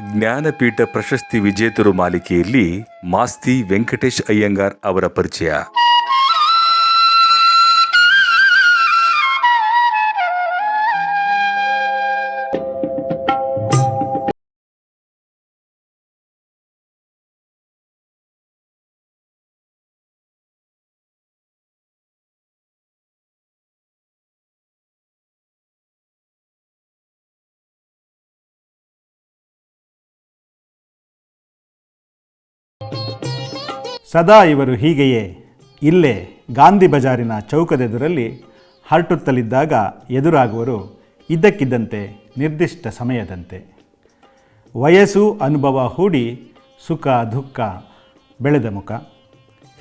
ಜ್ಞಾನಪೀಠ ಪ್ರಶಸ್ತಿ ವಿಜೇತರು ಮಾಲಿಕೆಯಲ್ಲಿ ಮಾಸ್ತಿ ವೆಂಕಟೇಶ್ ಅಯ್ಯಂಗಾರ್ ಅವರ ಪರಿಚಯ. ಸದಾ ಇವರು ಹೀಗೆಯೇ. ಇಲ್ಲೇ ಗಾಂಧಿ ಬಜಾರಿನ ಚೌಕದೆದುರಲ್ಲಿ ಹರಟುತ್ತಲಿದ್ದಾಗ ಎದುರಾಗುವರು ಇದ್ದಕ್ಕಿದ್ದಂತೆ ನಿರ್ದಿಷ್ಟ ಸಮಯದಂತೆ. ವಯಸ್ಸು ಅನುಭವ ಹೂಡಿ ಸುಖ ದುಃಖ ಬೆಳೆದ ಮುಖ.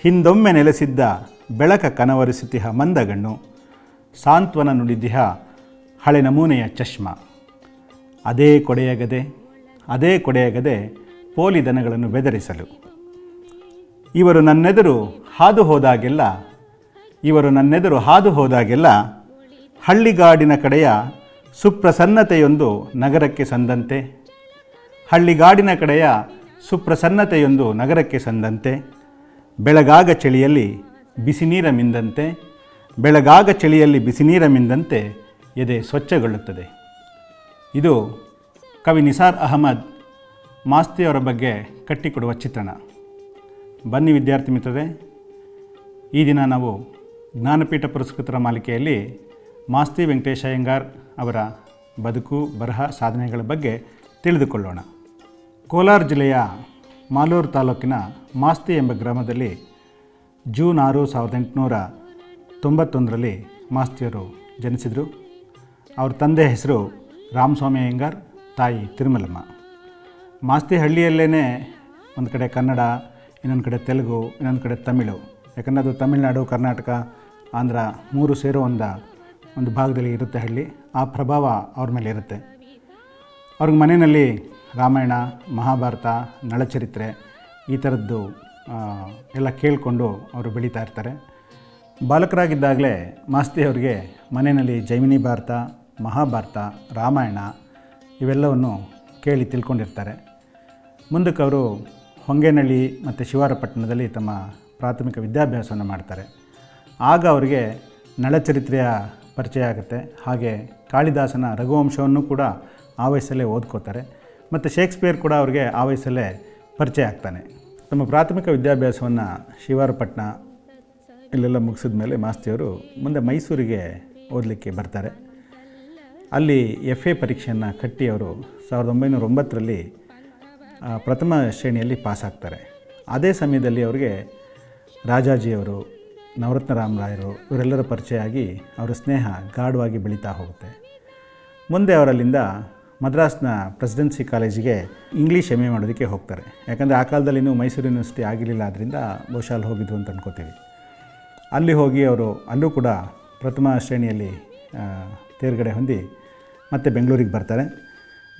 ಹಿಂದೊಮ್ಮೆ ನೆಲೆಸಿದ್ದ ಬೆಳಕ ಕನವರಿಸುತ್ತಿಹ ಮಂದಗಣ್ಣು ಸಾಂತ್ವನ ನುಡಿದಿಹ ಹಳೆ ನಮೂನೆಯ ಚಷ್ಮ. ಅದೇ ಕೊಡೆಯಗದೆ ಅದೇ ಕೊಡೆಯಗದೆ ಪೋಲಿ ದನಗಳನ್ನು ಬೆದರಿಸಲು. ಇವರು ನನ್ನೆದುರು ಹಾದು ಹೋದಾಗೆಲ್ಲ ಇವರು ನನ್ನೆದುರು ಹಾದು ಹೋದಾಗೆಲ್ಲ ಹಳ್ಳಿಗಾಡಿನ ಕಡೆಯ ಸುಪ್ರಸನ್ನತೆಯೊಂದು ನಗರಕ್ಕೆ ಸಂದಂತೆ, ಹಳ್ಳಿಗಾಡಿನ ಕಡೆಯ ಸುಪ್ರಸನ್ನತೆಯೊಂದು ನಗರಕ್ಕೆ ಸಂದಂತೆ, ಬೆಳಗಾಗ ಚಳಿಯಲ್ಲಿ ಬಿಸಿ ನೀರ ಮಿಂದಂತೆ, ಬೆಳಗಾಗ ಚಳಿಯಲ್ಲಿ ಬಿಸಿ ನೀರ ಮಿಂದಂತೆ ಎದೆ ಸ್ವಚ್ಛಗೊಳ್ಳುತ್ತದೆ. ಇದು ಕವಿ ನಿಸಾರ್ ಅಹಮದ್ ಮಾಸ್ತಿಯವರ ಬಗ್ಗೆ ಕಟ್ಟಿಕೊಡುವ ಚಿತ್ರಣ. ಬನ್ನಿ ವಿದ್ಯಾರ್ಥಿ ಮಿತ್ರರೇ, ಈ ದಿನ ನಾವು ಜ್ಞಾನಪೀಠ ಪುರಸ್ಕೃತರ ಮಾಲಿಕೆಯಲ್ಲಿ ಮಾಸ್ತಿ ವೆಂಕಟೇಶ ಅಯ್ಯಂಗಾರ್ ಅವರ ಬದುಕು, ಬರಹ, ಸಾಧನೆಗಳ ಬಗ್ಗೆ ತಿಳಿದುಕೊಳ್ಳೋಣ. ಕೋಲಾರ ಜಿಲ್ಲೆಯ ಮಾಲೂರು ತಾಲೂಕಿನ ಮಾಸ್ತಿ ಎಂಬ ಗ್ರಾಮದಲ್ಲಿ ಜೂನ್ ಆರು ಸಾವಿರದ ಎಂಟುನೂರ ತೊಂಬತ್ತೊಂದರಲ್ಲಿ ಮಾಸ್ತಿಯವರು ಜನಿಸಿದರು. ಅವ್ರ ತಂದೆ ಹೆಸರು ರಾಮಸ್ವಾಮಿ ಅಯ್ಯಂಗಾರ್ ತಾಯಿ ತಿರುಮಲಮ್ಮ. ಮಾಸ್ತಿ ಹಳ್ಳಿಯಲ್ಲೇ ಒಂದು ಕಡೆ ಕನ್ನಡ ಇನ್ನೊಂದು ಕಡೆ ತೆಲುಗು, ಇನ್ನೊಂದು ಕಡೆ ತಮಿಳು. ಯಾಕಂದರೆ ಅದು ತಮಿಳುನಾಡು, ಕರ್ನಾಟಕ, ಆಂಧ್ರ ಮೂರು ಸೇರೋ ಒಂದು ಒಂದು ಭಾಗದಲ್ಲಿ ಇರುತ್ತೆ ಹಳ್ಳಿ. ಆ ಪ್ರಭಾವ ಅವ್ರ ಮೇಲೆ ಇರುತ್ತೆ. ಅವ್ರಿಗೆ ಮನೆಯಲ್ಲಿ ರಾಮಾಯಣ, ಮಹಾಭಾರತ, ನಳಚರಿತ್ರೆ ಈ ಥರದ್ದು ಎಲ್ಲ ಕೇಳಿಕೊಂಡು ಅವರು ಬೆಳೀತಾ ಇರ್ತಾರೆ. ಬಾಲಕರಾಗಿದ್ದಾಗಲೇ ಮಾಸ್ತಿ ಅವರಿಗೆ ಮನೆಯಲ್ಲಿ ಜೈಮಿನಿ ಭಾರತ, ಮಹಾಭಾರತ, ರಾಮಾಯಣ ಇವೆಲ್ಲವನ್ನು ಕೇಳಿ ತಿಳ್ಕೊಂಡಿರ್ತಾರೆ. ಮುಂದಕ್ಕೆ ಅವರು ಹೊಂಗೇನಹಳ್ಳಿ ಮತ್ತು ಶಿವಾರಪಟ್ಟಣದಲ್ಲಿ ತಮ್ಮ ಪ್ರಾಥಮಿಕ ವಿದ್ಯಾಭ್ಯಾಸವನ್ನು ಮಾಡ್ತಾರೆ. ಆಗ ಅವರಿಗೆ ನಳಚರಿತ್ರೆಯ ಪರಿಚಯ ಆಗುತ್ತೆ. ಹಾಗೆ ಕಾಳಿದಾಸನ ರಘುವಂಶವನ್ನು ಕೂಡ ಆ ವಯಸ್ಸಲ್ಲೇ ಓದ್ಕೋತಾರೆ. ಮತ್ತು ಶೇಕ್ಸ್ಪಿಯರ್ ಕೂಡ ಅವರಿಗೆ ಆ ವಯಸ್ಸಲ್ಲೇ ಪರಿಚಯ ಆಗ್ತಾನೆ. ತಮ್ಮ ಪ್ರಾಥಮಿಕ ವಿದ್ಯಾಭ್ಯಾಸವನ್ನು ಶಿವಾರಪಟ್ಟಣ ಇಲ್ಲೆಲ್ಲ ಮುಗಿಸಿದ ಮೇಲೆ ಮಾಸ್ತಿಯವರು ಮುಂದೆ ಮೈಸೂರಿಗೆ ಓದಲಿಕ್ಕೆ ಬರ್ತಾರೆ. ಅಲ್ಲಿ ಎಫ್ ಎ ಪರೀಕ್ಷೆಯನ್ನು ಕಟ್ಟಿ ಅವರು ಸಾವಿರದ ಒಂಬೈನೂರ ಒಂಬತ್ತರಲ್ಲಿ ಪ್ರಥಮ ಶ್ರೇಣಿಯಲ್ಲಿ ಪಾಸಾಗ್ತಾರೆ. ಅದೇ ಸಮಯದಲ್ಲಿ ಅವರಿಗೆ ರಾಜಾಜಿಯವರು, ನವರತ್ನ ರಾಮರಾಯರು ಇವರೆಲ್ಲರ ಪರಿಚಯ ಆಗಿ ಅವರ ಸ್ನೇಹ ಗಾಢವಾಗಿ ಬೆಳೀತಾ ಹೋಗುತ್ತೆ. ಮುಂದೆ ಅವರಲ್ಲಿಂದ ಮದ್ರಾಸ್ನ ಪ್ರೆಸಿಡೆನ್ಸಿ ಕಾಲೇಜಿಗೆ ಇಂಗ್ಲೀಷ್ ಎಂ ಎ ಮಾಡೋದಕ್ಕೆ ಹೋಗ್ತಾರೆ. ಯಾಕಂದರೆ ಆ ಕಾಲದಲ್ಲಿ ಇನ್ನೂ ಮೈಸೂರು ಯೂನಿವರ್ಸಿಟಿ ಆಗಿರಲಿಲ್ಲ ಆದ್ದರಿಂದ ಬಹುಶಃ ಅಲ್ಲಿ ಹೋಗಿದ್ದು ಅಂತ ಅನ್ಕೋತೀವಿ. ಅಲ್ಲಿ ಹೋಗಿ ಅವರು, ಅಲ್ಲೂ ಕೂಡ ಪ್ರಥಮ ಶ್ರೇಣಿಯಲ್ಲಿ ತೇರ್ಗಡೆ ಹೊಂದಿ ಮತ್ತೆ ಬೆಂಗಳೂರಿಗೆ ಬರ್ತಾರೆ.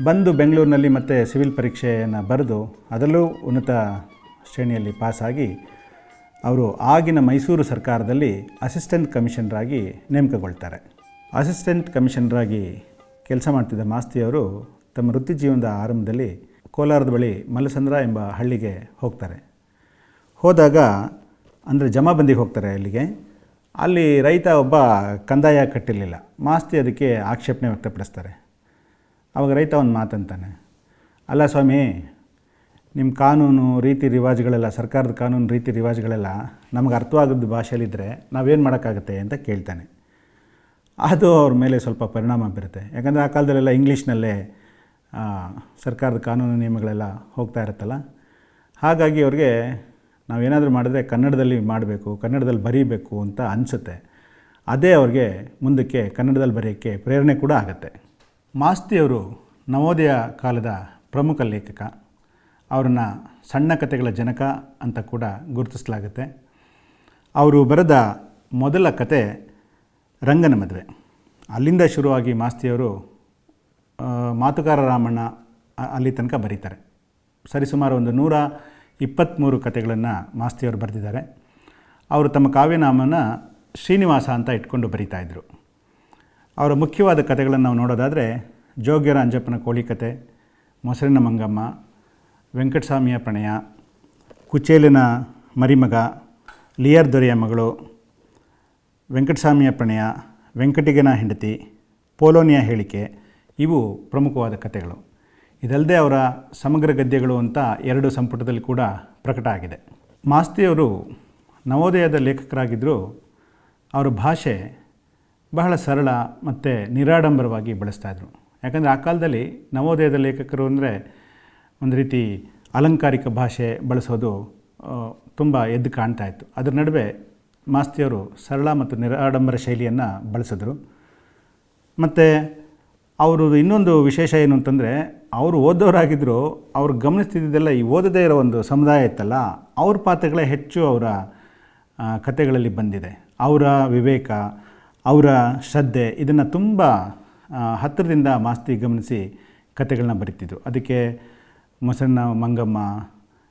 ಬಂದು ಬೆಂಗಳೂರಿನಲ್ಲಿ ಮತ್ತೆ ಸಿವಿಲ್ ಪರೀಕ್ಷೆಯನ್ನು ಬರೆದು ಅದರಲ್ಲೂ ಉನ್ನತ ಶ್ರೇಣಿಯಲ್ಲಿ ಪಾಸಾಗಿ ಅವರು ಆಗಿನ ಮೈಸೂರು ಸರ್ಕಾರದಲ್ಲಿ ಅಸಿಸ್ಟೆಂಟ್ ಕಮಿಷನರಾಗಿ ನೇಮಕಗೊಳ್ತಾರೆ. ಅಸಿಸ್ಟೆಂಟ್ ಕಮಿಷನರಾಗಿ ಕೆಲಸ ಮಾಡ್ತಿದ್ದ ಮಾಸ್ತಿಯವರು ತಮ್ಮ ವೃತ್ತಿ ಜೀವನದ ಆರಂಭದಲ್ಲಿ ಕೋಲಾರದ ಬಳಿ ಮಲ್ಲಸಂದ್ರ ಎಂಬ ಹಳ್ಳಿಗೆ ಹೋಗ್ತಾರೆ. ಹೋದಾಗ ಅಂದರೆ ಜಮಾಬಂದಿಗೆ ಹೋಗ್ತಾರೆ ಅಲ್ಲಿಗೆ. ಅಲ್ಲಿ ರೈತ ಒಬ್ಬ ಕಂದಾಯ ಕಟ್ಟಿರಲಿಲ್ಲ. ಮಾಸ್ತಿ ಅದಕ್ಕೆ ಆಕ್ಷೇಪಣೆ ವ್ಯಕ್ತಪಡಿಸ್ತಾರೆ. ಆವಾಗ ರೈತ ಒಂದು ಮಾತಂತಾನೆ, ಅಲ್ಲ ಸ್ವಾಮಿ ನಿಮ್ಮ ಕಾನೂನು, ರೀತಿ, ರಿವಾಜುಗಳೆಲ್ಲ, ಸರ್ಕಾರದ ಕಾನೂನು, ರೀತಿ, ರಿವಾಜುಗಳೆಲ್ಲ ನಮಗೆ ಅರ್ಥವಾಗದ ಭಾಷೆಯಲ್ಲಿದ್ದರೆ ನಾವೇನು ಮಾಡೋಕ್ಕಾಗುತ್ತೆ ಅಂತ ಕೇಳ್ತಾನೆ. ಅದು ಅವ್ರ ಮೇಲೆ ಸ್ವಲ್ಪ ಪರಿಣಾಮ ಬೀರುತ್ತೆ. ಯಾಕಂದರೆ ಆ ಕಾಲದಲ್ಲೆಲ್ಲ ಇಂಗ್ಲೀಷ್ನಲ್ಲೇ ಸರ್ಕಾರದ ಕಾನೂನು ನಿಯಮಗಳೆಲ್ಲ ಹೋಗ್ತಾ ಇರುತ್ತಲ್ಲ? ಹಾಗಾಗಿ ಅವ್ರಿಗೆ ನಾವೇನಾದರೂ ಮಾಡಿದ್ರೆ ಕನ್ನಡದಲ್ಲಿ ಮಾಡಬೇಕು, ಕನ್ನಡದಲ್ಲಿ ಬರೀಬೇಕು ಅಂತ ಅನಿಸುತ್ತೆ. ಅದೇ ಅವ್ರಿಗೆ ಮುಂದಕ್ಕೆ ಕನ್ನಡದಲ್ಲಿ ಬರೆಯೋಕ್ಕೆ ಪ್ರೇರಣೆ ಕೂಡ ಆಗುತ್ತೆ. ಮಾಸ್ತಿಯವರು ನವೋದಯ ಕಾಲದ ಪ್ರಮುಖ ಲೇಖಕ. ಅವರನ್ನು ಸಣ್ಣ ಕಥೆಗಳ ಜನಕ ಅಂತ ಕೂಡ ಗುರುತಿಸಲಾಗುತ್ತೆ. ಅವರು ಬರೆದ ಮೊದಲ ಕತೆ ರಂಗನ ಮದುವೆ. ಅಲ್ಲಿಂದ ಶುರುವಾಗಿ ಮಾಸ್ತಿಯವರು ಮಾತುಕಾರ ರಾಮಣ್ಣ ಅಲ್ಲಿ ತನಕ ಬರೀತಾರೆ. ಸರಿಸುಮಾರು ಒಂದು ನೂರ ಇಪ್ಪತ್ತ್ಮೂರು ಕತೆಗಳನ್ನು ಮಾಸ್ತಿಯವರು ಬರೆದಿದ್ದಾರೆ. ಅವರು ತಮ್ಮ ಕಾವ್ಯನಾಮನ ಶ್ರೀನಿವಾಸ ಅಂತ ಇಟ್ಕೊಂಡು ಬರೀತಾಯಿದ್ರು ಅವರ ಮುಖ್ಯವಾದ ಕಥೆಗಳನ್ನು ನಾವು ನೋಡೋದಾದರೆ ಜೋಗ್ಯರ ಅಂಜಪ್ಪನ ಕೋಳಿ ಕತೆ, ಮೊಸರಿನ ಮಂಗಮ್ಮ, ವೆಂಕಟಸ್ವಾಮಿಯ ಪ್ರಣಯ, ಕುಚೇಲಿನ ಮರಿಮಗ, ಲಿಯರ್ ದೊರೆಯ ಮಗಳು, ವೆಂಕಟಸ್ವಾಮಿಯ ಪ್ರಣಯ, ವೆಂಕಟಿಗನ ಹೆಂಡತಿ, ಪೋಲೋನಿಯ ಹೇಳಿಕೆ, ಇವು ಪ್ರಮುಖವಾದ ಕಥೆಗಳು. ಇದಲ್ಲದೆ ಅವರ ಸಮಗ್ರ ಗದ್ಯಗಳು ಅಂತ ಎರಡು ಸಂಪುಟದಲ್ಲಿ ಕೂಡ ಪ್ರಕಟ ಆಗಿದೆ. ಮಾಸ್ತಿಯವರು ನವೋದಯದ ಲೇಖಕರಾಗಿದ್ದರೂ ಅವರ ಭಾಷೆ ಬಹಳ ಸರಳ ಮತ್ತು ನಿರಾಡಂಬರವಾಗಿ ಬಳಸ್ತಾಯಿದ್ರು ಯಾಕಂದರೆ ಆ ಕಾಲದಲ್ಲಿ ನವೋದಯದ ಲೇಖಕರು ಅಂದರೆ ಒಂದು ರೀತಿ ಅಲಂಕಾರಿಕ ಭಾಷೆ ಬಳಸೋದು ತುಂಬ ಎದ್ದು ಕಾಣ್ತಾ ಇತ್ತು. ಅದರ ನಡುವೆ ಮಾಸ್ತಿಯವರು ಸರಳ ಮತ್ತು ನಿರಾಡಂಬರ ಶೈಲಿಯನ್ನು ಬಳಸಿದ್ರು. ಮತ್ತು ಅವರು ಇನ್ನೊಂದು ವಿಶೇಷ ಏನು ಅಂತಂದರೆ, ಅವರು ಓದೋರಾಗಿದ್ದರೂ ಅವ್ರು ಗಮನಿಸ್ತಿದ್ದೆಲ್ಲ ಈ ಓದದೇ ಇರೋ ಒಂದು ಸಮುದಾಯ ಇತ್ತಲ್ಲ, ಅವ್ರ ಪಾತ್ರಗಳೇ ಹೆಚ್ಚು ಅವರ ಕಥೆಗಳಲ್ಲಿ ಬಂದಿದೆ. ಅವರ ವಿವೇಕ ಅವರ ಶ್ರದ್ಧೆ ಇದನ್ನು ತುಂಬ ಹತ್ತಿರದಿಂದ ಮಾಸ್ತಿ ಗಮನಿಸಿ ಕತೆಗಳನ್ನ ಬರಿತಿದ್ರು. ಅದಕ್ಕೆ ಮೊಸರನ್ನ, ಮಂಗಮ್ಮ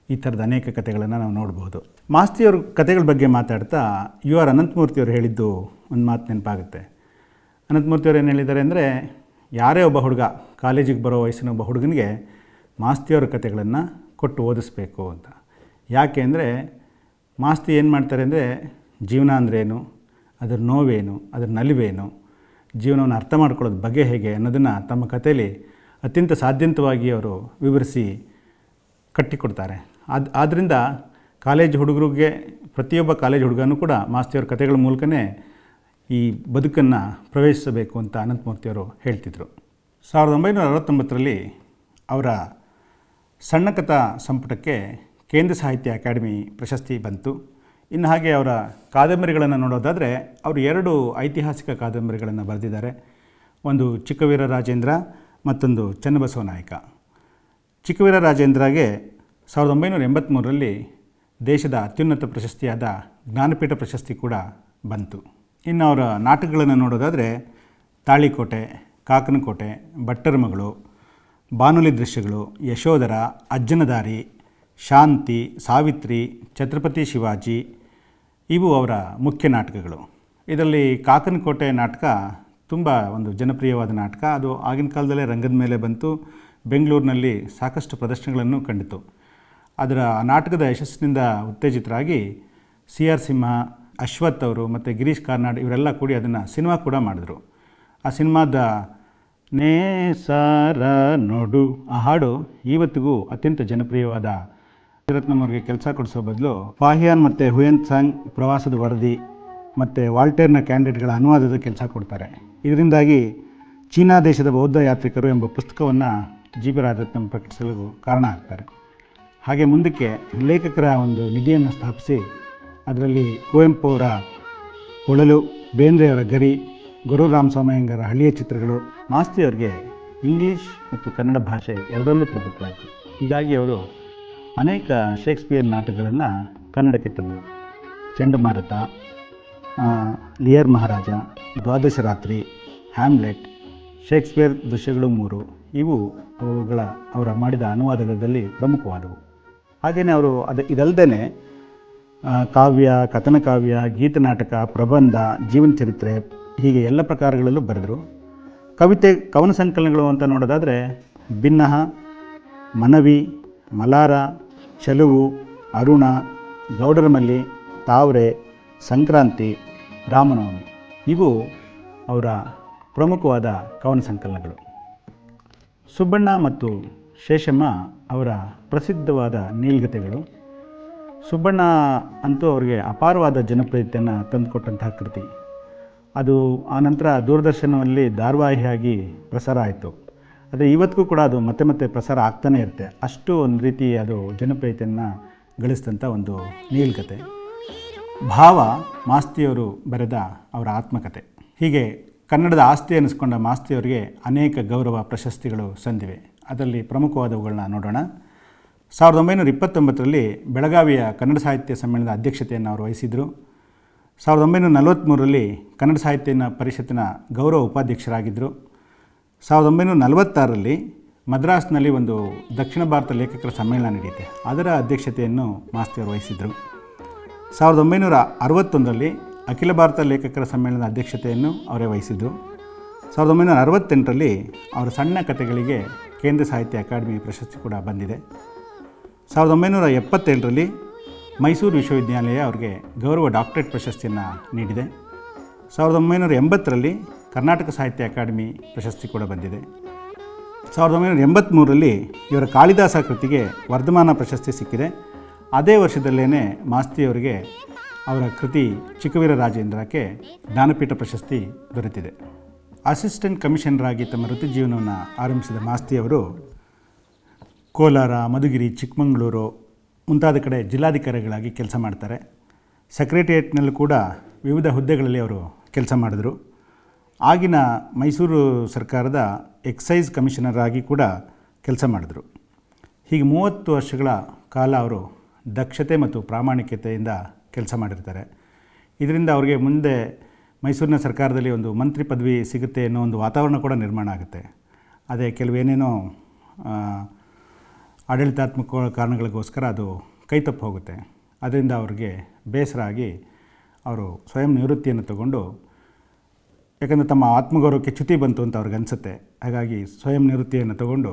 ಈ ಥರದ ಅನೇಕ ಕಥೆಗಳನ್ನು ನಾವು ನೋಡ್ಬೋದು. ಮಾಸ್ತಿಯವ್ರ ಕಥೆಗಳ ಬಗ್ಗೆ ಮಾತಾಡ್ತಾ ಯು ಆರ್ ಅನಂತಮೂರ್ತಿಯವರು ಹೇಳಿದ್ದು ಒಂದು ಮಾತು ನೆನಪಾಗುತ್ತೆ. ಅನಂತಮೂರ್ತಿಯವರು ಏನು ಹೇಳಿದ್ದಾರೆ ಅಂದರೆ, ಯಾರೇ ಒಬ್ಬ ಹುಡುಗ, ಕಾಲೇಜಿಗೆ ಬರೋ ವಯಸ್ಸಿನ ಒಬ್ಬ ಹುಡುಗನಿಗೆ ಮಾಸ್ತಿಯವರ ಕಥೆಗಳನ್ನು ಕೊಟ್ಟು ಓದಿಸ್ಬೇಕು ಅಂತ. ಯಾಕೆ ಅಂದರೆ, ಮಾಸ್ತಿ ಏನು ಮಾಡ್ತಾರೆ ಅಂದರೆ, ಜೀವನ ಅಂದ್ರೇನು ಅದರ ನೋವೇನು, ಅದರ ನಲಿವೇನು, ಜೀವನವನ್ನು ಅರ್ಥ ಮಾಡ್ಕೊಳ್ಳೋದು ಬಗೆ ಹೇಗೆ ಅನ್ನೋದನ್ನು ತಮ್ಮ ಕಥೆಯಲ್ಲಿ ಅತ್ಯಂತ ಸಾಧ್ಯಂತವಾಗಿ ಅವರು ವಿವರಿಸಿ ಕಟ್ಟಿಕೊಡ್ತಾರೆ. ಅದು ಆದ್ದರಿಂದ ಕಾಲೇಜ್ ಹುಡುಗರಿಗೆ, ಪ್ರತಿಯೊಬ್ಬ ಕಾಲೇಜ್ ಹುಡುಗನೂ ಕೂಡ ಮಾಸ್ತಿಯವ್ರ ಕಥೆಗಳ ಮೂಲಕನೇ ಈ ಬದುಕನ್ನು ಪ್ರವೇಶಿಸಬೇಕು ಅಂತ ಅನಂತಮೂರ್ತಿಯವರು ಹೇಳ್ತಿದ್ರು. ಸಾವಿರದ ಒಂಬೈನೂರ ಅರವತ್ತೊಂಬತ್ತರಲ್ಲಿ ಅವರ ಸಣ್ಣ ಕಥಾ ಸಂಪುಟಕ್ಕೆ ಕೇಂದ್ರ ಸಾಹಿತ್ಯ ಅಕಾಡೆಮಿ ಪ್ರಶಸ್ತಿ ಬಂತು. ಇನ್ನು ಹಾಗೆ ಅವರ ಕಾದಂಬರಿಗಳನ್ನು ನೋಡೋದಾದರೆ ಅವರು ಎರಡು ಐತಿಹಾಸಿಕ ಕಾದಂಬರಿಗಳನ್ನು ಬರೆದಿದ್ದಾರೆ. ಒಂದು ಚಿಕ್ಕವೀರ ರಾಜೇಂದ್ರ, ಮತ್ತೊಂದು ಚನ್ನಬಸವ ನಾಯಕ. ಚಿಕ್ಕವೀರ ರಾಜೇಂದ್ರಗೆ ಸಾವಿರದ ಒಂಬೈನೂರ ಎಂಬತ್ತ್ಮೂರರಲ್ಲಿ ದೇಶದ ಅತ್ಯುನ್ನತ ಪ್ರಶಸ್ತಿಯಾದ ಜ್ಞಾನಪೀಠ ಪ್ರಶಸ್ತಿ ಕೂಡ ಬಂತು. ಇನ್ನು ಅವರ ನಾಟಕಗಳನ್ನು ನೋಡೋದಾದರೆ ತಾಳಿಕೋಟೆ, ಕಾಕನಕೋಟೆ ಭಟ್ಟರ ಮಗಳು ಬಾನುಲಿ ದೃಶ್ಯಗಳು, ಯಶೋಧರ ಅಜ್ಜನದಾರಿ ಶಾಂತಿ, ಸಾವಿತ್ರಿ, ಛತ್ರಪತಿ ಶಿವಾಜಿ ಇವು ಅವರ ಮುಖ್ಯ ನಾಟಕಗಳು. ಇದರಲ್ಲಿ ಕಾಕನಕೋಟೆ ನಾಟಕ ತುಂಬ ಒಂದು ಜನಪ್ರಿಯವಾದ ನಾಟಕ. ಅದು ಆಗಿನ ಕಾಲದಲ್ಲೇ ರಂಗದ ಮೇಲೆ ಬಂತು. ಬೆಂಗಳೂರಿನಲ್ಲಿ ಸಾಕಷ್ಟು ಪ್ರದರ್ಶನಗಳನ್ನು ಕಂಡಿತು. ಅದರ ನಾಟಕದ ಯಶಸ್ಸಿನಿಂದ ಉತ್ತೇಜಿತರಾಗಿ ಸಿ ಆರ್ ಸಿಂಹ, ಅಶ್ವಥ್ ಅವರು ಮತ್ತು ಗಿರೀಶ್ ಕಾರ್ನಾಡ್ ಇವರೆಲ್ಲ ಕೂಡಿ ಅದನ್ನು ಸಿನಿಮಾ ಕೂಡ ಮಾಡಿದ್ರು. ಆ ಸಿನಿಮಾದ ನೇ ಸಾರ ನೋಡು ಆ ಹಾಡು ಇವತ್ತಿಗೂ ಅತ್ಯಂತ ಜನಪ್ರಿಯವಾದ ರತ್ನಮ್ಮವ್ರಿಗೆ ಕೆಲಸ ಕೊಡಿಸೋ ಬದಲು ಫಾಹಿಯಾನ್ ಮತ್ತು ಹುಯನ್ ಸಾಂಗ್ ಪ್ರವಾಸದ ವರದಿ ಮತ್ತು ವಾಲ್ಟೇರ್ನ ಕ್ಯಾಂಡಿಡೇಟ್ಗಳ ಅನುವಾದದ ಕೆಲಸ ಕೊಡ್ತಾರೆ. ಇದರಿಂದಾಗಿ ಚೀನಾ ದೇಶದ ಬೌದ್ಧ ಯಾತ್ರಿಕರು ಎಂಬ ಪುಸ್ತಕವನ್ನು ಜಿ ಬಿ ರಾಜರತ್ನಂ ಪ್ರಕಟಿಸಲು ಕಾರಣ ಆಗ್ತಾರೆ. ಹಾಗೆ ಮುಂದಕ್ಕೆ ಲೇಖಕರ ಒಂದು ನಿಧಿಯನ್ನು ಸ್ಥಾಪಿಸಿ ಅದರಲ್ಲಿ ಕುವೆಂಪು ಅವರ ಕೊಳಲು, ಬೇಂದ್ರೆಯವರ ಗರಿ ಗುರು ರಾಮಸ್ವಾಮಯ್ಯಂಗರ ಹಳ್ಳಿಯ ಚಿತ್ರಗಳು, ಮಾಸ್ತಿಯವರಿಗೆ ಇಂಗ್ಲೀಷ್ ಮತ್ತು ಕನ್ನಡ ಭಾಷೆ ಎರಡರಲ್ಲೂ ಪ್ರಭುತ್ವಾಯಿತು ಹೀಗಾಗಿ ಅವರು ಅನೇಕ ಶೇಕ್ಸ್ಪಿಯರ್ ನಾಟಕಗಳನ್ನು ಕನ್ನಡಕ್ಕೆ ತಂದರು ಚಂಡಮಾರುತ ಲಿಯರ್ ಮಹಾರಾಜ, ದ್ವಾದಶ ರಾತ್ರಿ, ಹ್ಯಾಮ್ಲೆಟ್, ಶೇಕ್ಸ್ಪಿಯರ್ ದೃಶ್ಯಗಳು ಮೂರು. ಇವು ಅವುಗಳ ಅವರ ಮಾಡಿದ ಅನುವಾದಗಳಲ್ಲಿ ಪ್ರಮುಖವಾದವು. ಹಾಗೆಯೇ ಅವರು ಅದು ಇದಲ್ಲದೆ ಕಾವ್ಯ, ಕಥನ ಕಾವ್ಯ ಗೀತನಾಟಕ ಪ್ರಬಂಧ, ಜೀವನ ಚರಿತ್ರೆ, ಹೀಗೆ ಎಲ್ಲ ಪ್ರಕಾರಗಳಲ್ಲೂ ಬರೆದರು. ಕವಿತೆ, ಕವನ ಸಂಕಲನಗಳು ಅಂತ ನೋಡೋದಾದರೆ ಭಿನ್ನಹ ಮನವಿ ಮಲಾರ ಚೆಲುವು ಅರುಣ, ಗೌಡರಮಲ್ಲಿ, ತಾವ್ರೆ, ಸಂಕ್ರಾಂತಿ, ರಾಮನವಮಿ. ಇವು ಅವರ ಪ್ರಮುಖವಾದ ಕವನ ಸಂಕಲನಗಳು. ಸುಬ್ಬಣ್ಣ ಮತ್ತು ಶೇಷಮ್ಮ ಅವರ ಪ್ರಸಿದ್ಧವಾದ ನೀಲ್ಗತೆಗಳು. ಸುಬ್ಬಣ್ಣ ಅಂತೂ ಅವರಿಗೆ ಅಪಾರವಾದ ಜನಪ್ರಿಯತೆಯನ್ನು ತಂದುಕೊಟ್ಟಂತಹ ಕೃತಿ. ಅದು ಆನಂತರ ದೂರದರ್ಶನದಲ್ಲಿ ಧಾರಾವಾಹಿಯಾಗಿ ಪ್ರಸಾರ ಆಯಿತು. ಆದರೆ ಇವತ್ತಿಗೂ ಕೂಡ ಅದು ಮತ್ತೆ ಮತ್ತೆ ಪ್ರಸಾರ ಆಗ್ತಾನೆ ಇರುತ್ತೆ. ಅಷ್ಟು ಒಂದು ರೀತಿ ಅದು ಜನಪ್ರಿಯತೆಯನ್ನು ಗಳಿಸಿದಂಥ ಒಂದು ನೀಲ್ಕತೆ. ಭಾವ ಮಾಸ್ತಿಯವರು ಬರೆದ ಅವರ ಆತ್ಮಕತೆ. ಹೀಗೆ ಕನ್ನಡದ ಆಸ್ತಿ ಅನ್ನಿಸ್ಕೊಂಡ ಮಾಸ್ತಿಯವರಿಗೆ ಅನೇಕ ಗೌರವ ಪ್ರಶಸ್ತಿಗಳು ಸಂದಿವೆ. ಅದರಲ್ಲಿ ಪ್ರಮುಖವಾದವುಗಳನ್ನ ನೋಡೋಣ. ಸಾವಿರದ ಒಂಬೈನೂರ ಇಪ್ಪತ್ತೊಂಬತ್ತರಲ್ಲಿ ಬೆಳಗಾವಿಯ ಕನ್ನಡ ಸಾಹಿತ್ಯ ಸಮ್ಮೇಳನದ ಅಧ್ಯಕ್ಷತೆಯನ್ನು ಅವರು ವಹಿಸಿದರು. ಸಾವಿರದ ಒಂಬೈನೂರ ನಲವತ್ತ್ಮೂರರಲ್ಲಿ ಕನ್ನಡ ಸಾಹಿತ್ಯ ಪರಿಷತ್ತಿನ ಗೌರವ ಉಪಾಧ್ಯಕ್ಷರಾಗಿದ್ದರು ಸಾವಿರದ ಒಂಬೈನೂರ ನಲವತ್ತಾರರಲ್ಲಿ ಮದ್ರಾಸ್ನಲ್ಲಿ ಒಂದು ದಕ್ಷಿಣ ಭಾರತ ಲೇಖಕರ ಸಮ್ಮೇಳನ ನಡೆಯುತ್ತೆ ಅದರ ಅಧ್ಯಕ್ಷತೆಯನ್ನು ಮಾಸ್ತಿಯವರು ವಹಿಸಿದರು ಸಾವಿರದ ಒಂಬೈನೂರ ಅರವತ್ತೊಂದರಲ್ಲಿ ಅಖಿಲ ಭಾರತ ಲೇಖಕರ ಸಮ್ಮೇಳನದ ಅಧ್ಯಕ್ಷತೆಯನ್ನು ಅವರೇ ವಹಿಸಿದರು ಸಾವಿರದ ಒಂಬೈನೂರ ಅರವತ್ತೆಂಟರಲ್ಲಿ ಅವರ ಸಣ್ಣ ಕಥೆಗಳಿಗೆ ಕೇಂದ್ರ ಸಾಹಿತ್ಯ ಅಕಾಡೆಮಿ ಪ್ರಶಸ್ತಿ ಕೂಡ ಬಂದಿದೆ. ಸಾವಿರದ ಒಂಬೈನೂರ ಎಪ್ಪತ್ತೇಳರಲ್ಲಿ ಮೈಸೂರು ವಿಶ್ವವಿದ್ಯಾಲಯ ಅವರಿಗೆ ಗೌರವ ಡಾಕ್ಟರೇಟ್ ಪ್ರಶಸ್ತಿಯನ್ನು ನೀಡಿದೆ. ಸಾವಿರದ ಒಂಬೈನೂರ ಎಂಬತ್ತರಲ್ಲಿ ಕರ್ನಾಟಕ ಸಾಹಿತ್ಯ ಅಕಾಡೆಮಿ ಪ್ರಶಸ್ತಿ ಕೂಡ ಬಂದಿದೆ. ಸಾವಿರದ ಒಂಬೈನೂರ ಎಂಬತ್ತ್ಮೂರರಲ್ಲಿ ಇವರ ಕಾಳಿದಾಸ ಕೃತಿಗೆ ವರ್ಧಮಾನ ಪ್ರಶಸ್ತಿ ಸಿಕ್ಕಿದೆ. ಅದೇ ವರ್ಷದಲ್ಲೇ ಮಾಸ್ತಿಯವರಿಗೆ ಅವರ ಕೃತಿ ಚಿಕ್ಕವೀರ ರಾಜೇಂದ್ರಕ್ಕೆ ಜ್ಞಾನಪೀಠ ಪ್ರಶಸ್ತಿ ದೊರೆತಿದೆ. ಅಸಿಸ್ಟೆಂಟ್ ಕಮಿಷನರಾಗಿ ತಮ್ಮ ವೃತ್ತಿ ಜೀವನವನ್ನು ಆರಂಭಿಸಿದ ಮಾಸ್ತಿಯವರು ಕೋಲಾರ, ಮಧುಗಿರಿ, ಚಿಕ್ಕಮಗಳೂರು ಮುಂತಾದ ಕಡೆ ಜಿಲ್ಲಾಧಿಕಾರಿಗಳಾಗಿ ಕೆಲಸ ಮಾಡ್ತಾರೆ. ಸೆಕ್ರೆಟರಿಯೇಟ್ನಲ್ಲೂ ಕೂಡ ವಿವಿಧ ಹುದ್ದೆಗಳಲ್ಲಿ ಅವರು ಕೆಲಸ ಮಾಡಿದರು. ಆಗಿನ ಮೈಸೂರು ಸರ್ಕಾರದ ಎಕ್ಸೈಸ್ ಕಮಿಷನರ್ ಆಗಿ ಕೂಡ ಕೆಲಸ ಮಾಡಿದರು. ಹೀಗೆ ಮೂವತ್ತು ವರ್ಷಗಳ ಕಾಲ ಅವರು ದಕ್ಷತೆ ಮತ್ತು ಪ್ರಾಮಾಣಿಕತೆಯಿಂದ ಕೆಲಸ ಮಾಡಿರ್ತಾರೆ. ಇದರಿಂದ ಅವರಿಗೆ ಮುಂದೆ ಮೈಸೂರಿನ ಸರ್ಕಾರದಲ್ಲಿ ಒಂದು ಮಂತ್ರಿ ಪದವಿ ಸಿಗುತ್ತೆ ಅನ್ನೋ ಒಂದು ವಾತಾವರಣ ಕೂಡ ನಿರ್ಮಾಣ ಆಗುತ್ತೆ. ಅದೇ ಕೆಲವೇನೇನೋ ಆಡಳಿತಾತ್ಮಕ ಕಾರಣಗಳಿಗೋಸ್ಕರ ಅದು ಕೈತಪ್ಪು ಹೋಗುತ್ತೆ. ಅದರಿಂದ ಅವ್ರಿಗೆ ಬೇಸರ ಆಗಿ ಅವರು ಸ್ವಯಂ ನಿವೃತ್ತಿಯನ್ನು ತಗೊಂಡು ಯಾಕಂದರೆ ತಮ್ಮ ಆತ್ಮಗೌರವಕ್ಕೆ ಚ್ಯುತಿ ಬಂತು ಅಂತ ಅವ್ರಿಗೆ ಅನಿಸುತ್ತೆ. ಹಾಗಾಗಿ ಸ್ವಯಂ ನಿವೃತ್ತಿಯನ್ನು ತಗೊಂಡು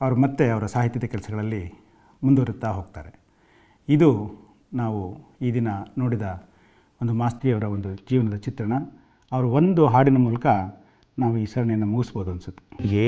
ಅವರು ಮತ್ತೆ ಅವರ ಸಾಹಿತ್ಯದ ಕೆಲಸಗಳಲ್ಲಿ ಮುಂದುವರಿತಾ ಹೋಗ್ತಾರೆ. ಇದು ನಾವು ಈ ದಿನ ನೋಡಿದ ಒಂದು ಮಾಸ್ತಿಯವರ ಒಂದು ಜೀವನದ ಚಿತ್ರಣ. ಅವರು ಒಂದು ಹಾಡಿನ ಮೂಲಕ ನಾವು ಈ ಸರಣಿಯನ್ನು ಮುಗಿಸ್ಬೋದು ಅನಿಸುತ್ತೆ. ಏ